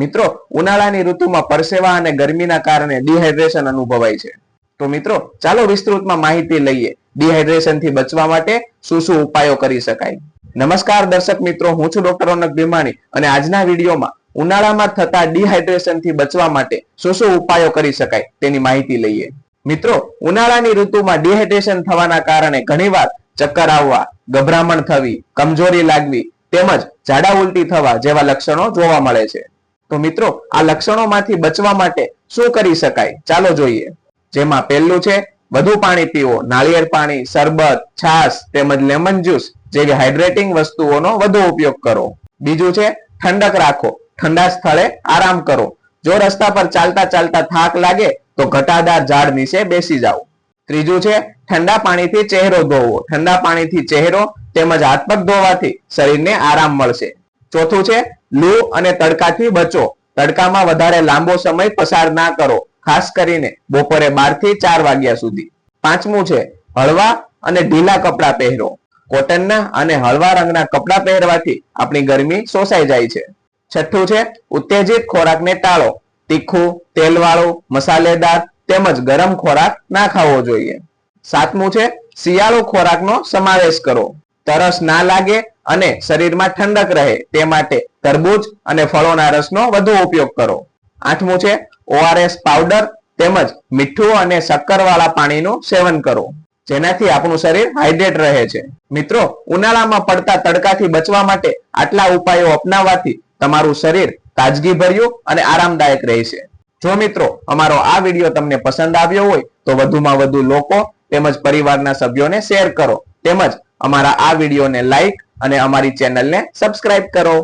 મિત્રો, ઉનાળાની ઋતુમાં પરસેવા અને ગરમીના કારણે ડિહાઇડ્રેશન અનુભવાય છે. તો મિત્રો, ચાલો વિસ્તૃતમાં માહિતી લઈએ. ડિહાઇડ્રેશનથી બચવા માટે શું શું ઉપાયો કરી શકાય? નમસ્કાર દર્શક મિત્રો, હું છું ડોક્ટર રોનક ભીમાણી અને આજના વિડીયોમાં ઉનાળામાં થતા ડિહાઇડ્રેશનથી બચવા માટે શું શું ઉપાયો કરી શકાય તેની માહિતી લઈએ. મિત્રો, ઉનાળાની ઋતુમાં ડિહાઇડ્રેશન થવાના કારણે ઘણીવાર ચક્કર આવવા, ગભરામણ થવી, કમજોરી લાગવી તેમજ ઝાડા ઉલટી થવા જેવા લક્ષણો જોવા મળે છે. તો મિત્રો, આ લક્ષણોમાંથી બચવા માટે શું કરી શકાય? ચાલો જોઈએ. જેમાં પહેલું છે, વધુ પાણી પીવો. નાળિયેર પાણી, શરબત, છાશ તેમજ લેમન જ્યુસ જેવી હાઇડ્રેટિંગ વસ્તુઓનો વધુ ઉપયોગ કરો. બીજું છે, ઠંડક રાખો. ઠંડા સ્થળે આરામ કરો. જો રસ્તા પર ચાલતા ચાલતા થાક લાગે, તો ઘટાદાર ઝાડ નીચે બેસી જાઓ. ત્રીજું છે, ઠંડા પાણીથી ચહેરો ધોવો. ઠંડા પાણીથી ચહેરો તેમજ હાથ પગ ધોવાથી શરીરને આરામ મળશે. ચોથું છે, લૂ અને તડકાથી બચો. તડકામાં વધારે લાંબો સમય પસાર ના કરો. ખાસ કરીને બપોરે બારથી ચાર વાગ્યા સુધી. પાંચમું છે, હળવા અને ઢીલા કપડાં પહેરો. કોટનના અને હળવા રંગના કપડાં પહેરવાથી આપણી ગરમી શોષાઈ જાય છે. છઠ્ઠું છે, ઉત્તેજિત ખોરાકને ટાળો. તીખું, તેલવાળું, મસાલેદાર તેમજ ગરમ ખોરાક ના ખાવો જોઈએ. સાતમું છે, શિયાળુ ખોરાકનો સમાવેશ કરો. તરસ ના લાગે અને શરીરમાં ઠંડક રહે તે માટે તરબૂચ અને ફળોના રસનો વધુ ઉપયોગ કરો. આઠમું છે ઓઆરએસ પાવડર તેમજ મીઠું અને શક્કરવાળા પાણીનું સેવન કરો, જેનાથી આપણું શરીર હાઇડ્રેટ રહે છે. મિત્રો, ઉનાળામાં પડતા તડકાથી બચવા માટે આટલા ઉપાયો અપનાવવાથી તમારું શરીર તાજગી ભર્યું અને આરામદાયક રહેશે જો મિત્રો, અમારો આ વીડિયો તમને પસંદ આવ્યો હોય, તો વધુમાં વધુ લોકો તેમજ પરિવારના સભ્યોને શેર કરો. તેમજ અમારા આ વિડીયોને લાઈક અને અમારી ચેનલને સબસ્ક્રાઇબ કરો.